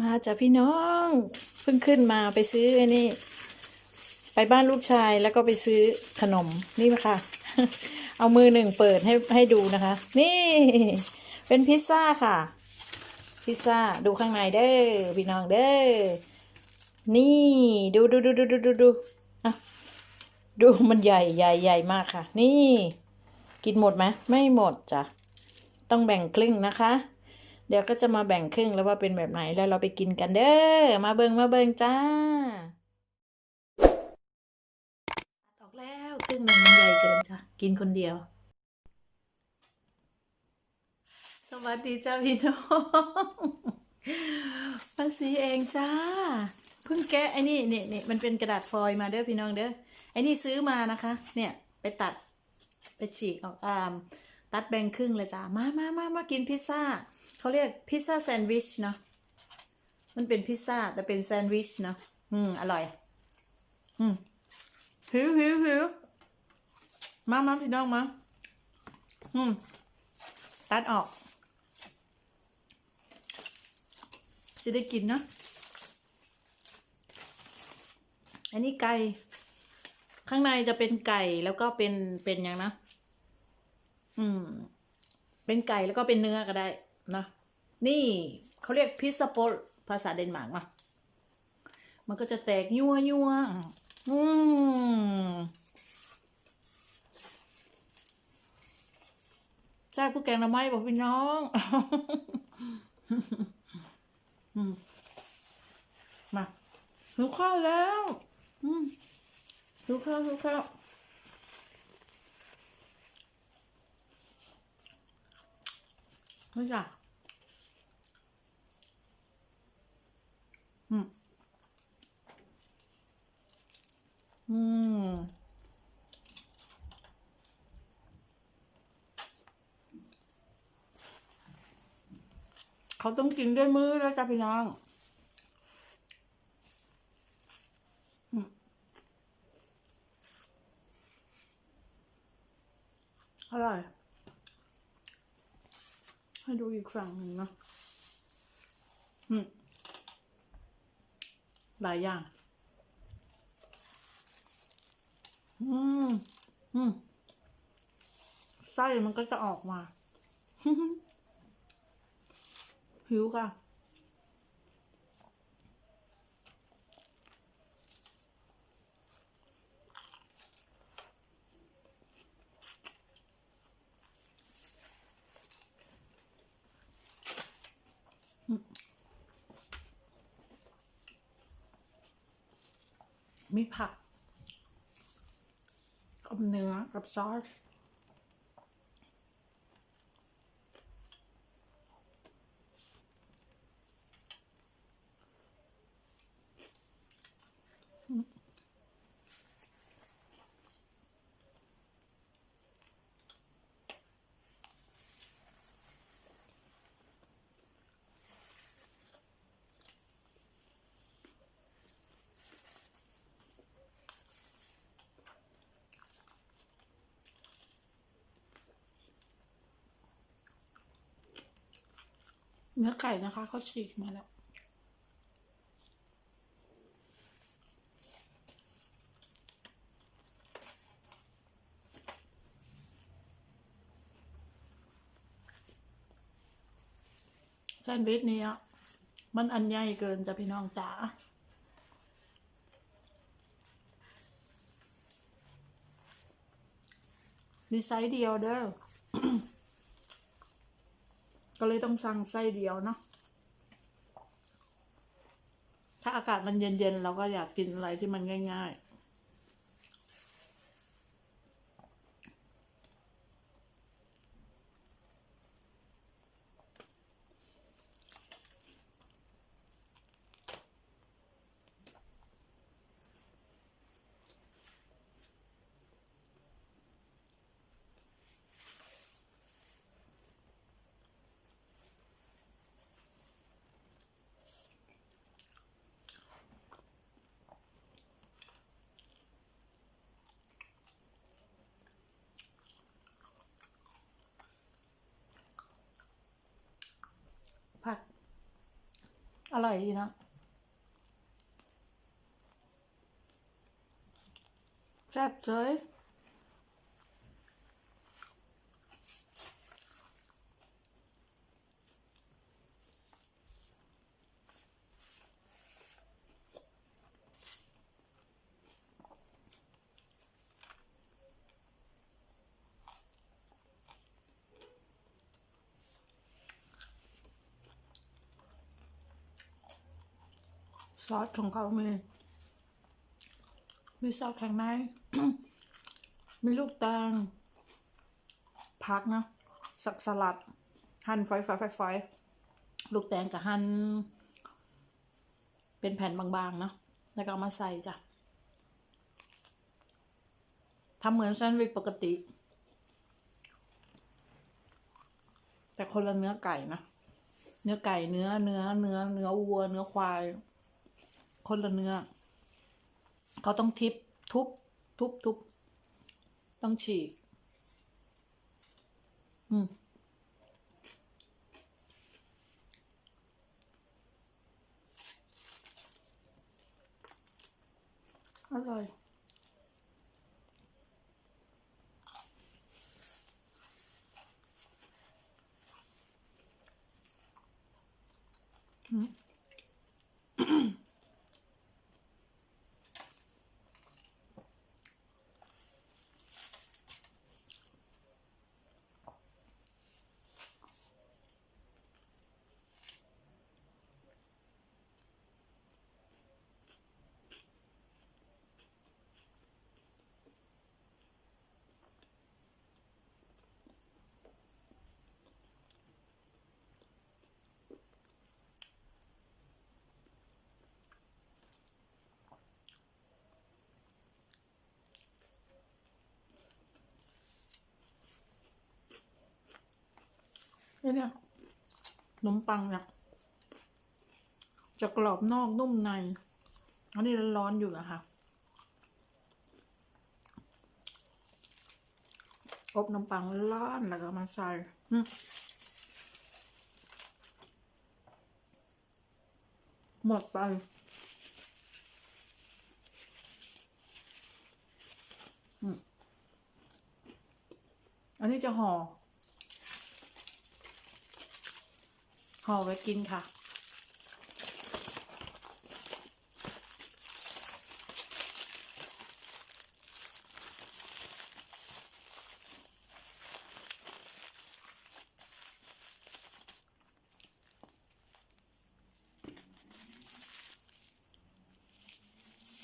มาจ้ะพี่น้อง เพิ่งขึ้นมาไปซื้อไอ้นี่ ไปบ้านลูกชายแล้วก็ไปซื้อขนมนี่มค่ะ เอามือหนึ่งเปิดให้ให้ดูนะคะ นี่ เป็นพิซซ่าค่ะ พิซซ่าดูข้างในเด้อพี่น้องเด้อนี่ดูดูดูดูดูดูดูอะดูมันใหญ่ใหญ่ใหญ่มากค่ะ นี่ กินหมดไหมไม่หมดจ้ะต้องแบ่งครึ่งนะคะ เดี๋ยวก็จะมาแบ่งครึ่งแล้วว่าเป็นแบบไหนแล้วเราไปกินกันเด้อมาเบิงมาเบิงจ้าออกแล้วครึ่งหนึ่งมันใหญ่เกินจ้ะกินคนเดียว สวัสดีจ้าพี่น้องป้าสีเองจ้าเพิ่งแกะไอ้นี่เนี่ยเนี่ยมันเป็นกระดาษฟอยล์มาเด้อพี่น้องเด้อไอ้นี่ซื้อมานะคะ เนี่ยไปตัดไปฉีกออกอาม ตัดแบ่งครึ่งเลยจ้ามามามามากินพิซซ่า เขาเรียกพิซซ่าแซนด์วิชเนาะมันเป็นพิซซ่าแต่เป็นแซนด์วิชเนาะอืม อร่อย อืมหิวหิวหิวมามาพี่น้องมาอืม ตัดออก จะได้กินเนาะอันนี้ไก่ ข้างในจะเป็นไก่แล้วก็เป็นเป็นอย่างนะ อืม เป็นไก่แล้วก็เป็นเนื้อก็ได้นะ นี่เขาเรียกพิซซ่าโปลภาษาเดนมาร์กมา มันก็จะแตกยัวยัวอืมใช่ผู้แกงหน้ำไม้บอกพี่น้องอมาหิวข้าวแล้วอืมหิวข้าวหิวข้าวไม่จ้ะ อืม อืม เขาต้องกินด้วยมือแล้วจ้ะพี่น้องอร่อย ให้ดูอีกฝั่งหนึ่งนะ อืม หลายอย่าง อืม อืม ไส้มันก็จะออกมา หิวค่ะ มีผัก กับเนื้อ กับซอส เนื้อไก่นะคะเขาฉีกมาแล้วแซนด์วิชนี้อะมันอันใหญ่เกินจ้ะพี่น้องจ๋ามีไซส์เดียวเด้อ ก็เลยต้องสั่งไส้เดียวเนาะถ้าอากาศมันเย็นๆเราก็อยากกินอะไรที่มันง่าย อร่อยดีนะแซ่บเฉย ซอสของเขามี มีซอสข้างใน มีลูกตาลผักนะ สักสลัด หั่นฝอยฝอยฝอยฝอยลูกแตงกับหั่นเป็นแผ่นบางๆเนาะแล้วก็เอามาใส่จ้ะทำเหมือนแซนด์วิชปกติ แต่คนละเนื้อไก่นะ เนื้อไก่เนื้อเนื้อเนื้อเนื้อวัว เนื้อควาย คนละเนื้อ เขาต้องทิปทุบทุบทุบต้องฉีก อืมอร่อยอืม นี่เนี่ยขนมปังเนี่ยจะกรอบนอกนุ่มใน อันนี้ร้อนอยู่อะค่ะ อบขนมปังร้อนแล้วก็มาใส่หมดไปอันนี้จะห่อ ห่อไว้กินค่ะ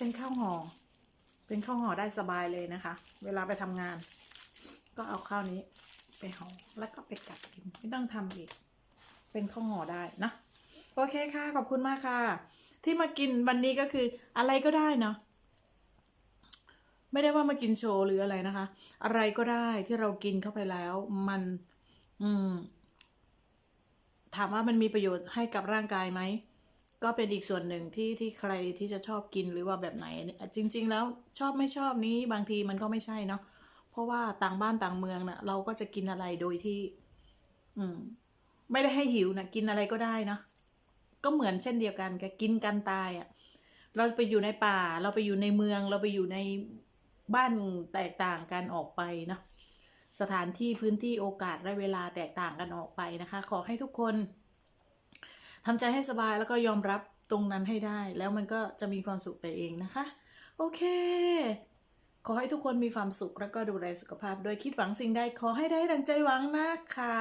เป็นข้าวห่อ เป็นข้าวห่อได้สบายเลยนะคะ เวลาไปทำงาน ก็เอาข้าวนี้ไปห่อแล้วก็ไปกัดกิน ไม่ต้องทำอีก เป็นข้าวห่อได้นะ โอเคค่ะ ขอบคุณมากค่ะ ที่มากินวันนี้ก็คืออะไรก็ได้เนาะไม่ได้ว่ามากินโชว์หรืออะไรนะคะ อะไรก็ได้ที่เรากินเข้าไปแล้ว มัน อืม ถามว่ามันมีประโยชน์ให้กับร่างกายไหมก็เป็นอีกส่วนหนึ่งที่ที่ใครที่จะชอบกินหรือว่าแบบไหน จริง ๆ แล้วชอบไม่ชอบนี้บางทีมันก็ไม่ใช่เนาะเพราะว่าต่างบ้านต่างเมืองนะ่ะ เราก็จะกินอะไรโดยที่ อืม ไม่ได้ให้หิวนะกินอะไรก็ได้นะก็เหมือนเช่นเดียวกันกับกินกันตายอะ่ะเราไปอยู่ในป่า เราไปอยู่ในเมือง เราไปอยู่ในบ้านแตกต่างกันออกไปเนาะสถานที่พื้นที่โอกาสและเวลาแตกต่างกันออกไปนะคะ ขอให้ทุกคนทำใจให้สบายแล้วก็ยอมรับตรงนั้นให้ได้ แล้วมันก็จะมีความสุขไปเองนะคะ โอเค ขอให้ทุกคนมีความสุขแล้วก็ดูแลสุขภาพ โดยคิดหวังสิ่งใดขอให้ได้ดังใจหวังนะคะ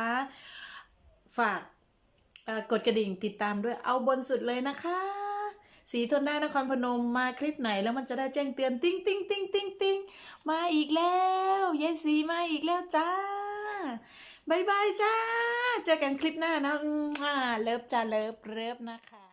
ฝากกดกระดิ่งติดตามด้วยเอาบนสุดเลยนะคะ สีทนได้นครพนมมาคลิปไหนแล้วมันจะได้แจ้งเตือนติ้งติ้งติ้งติ้งติ้งมาอีกแล้วยายสีมาอีกแล้วจ้าบายบายจ้า เจอกันคลิปหน้านะม่าเลิฟจ้าเลิฟเลิฟนะคะ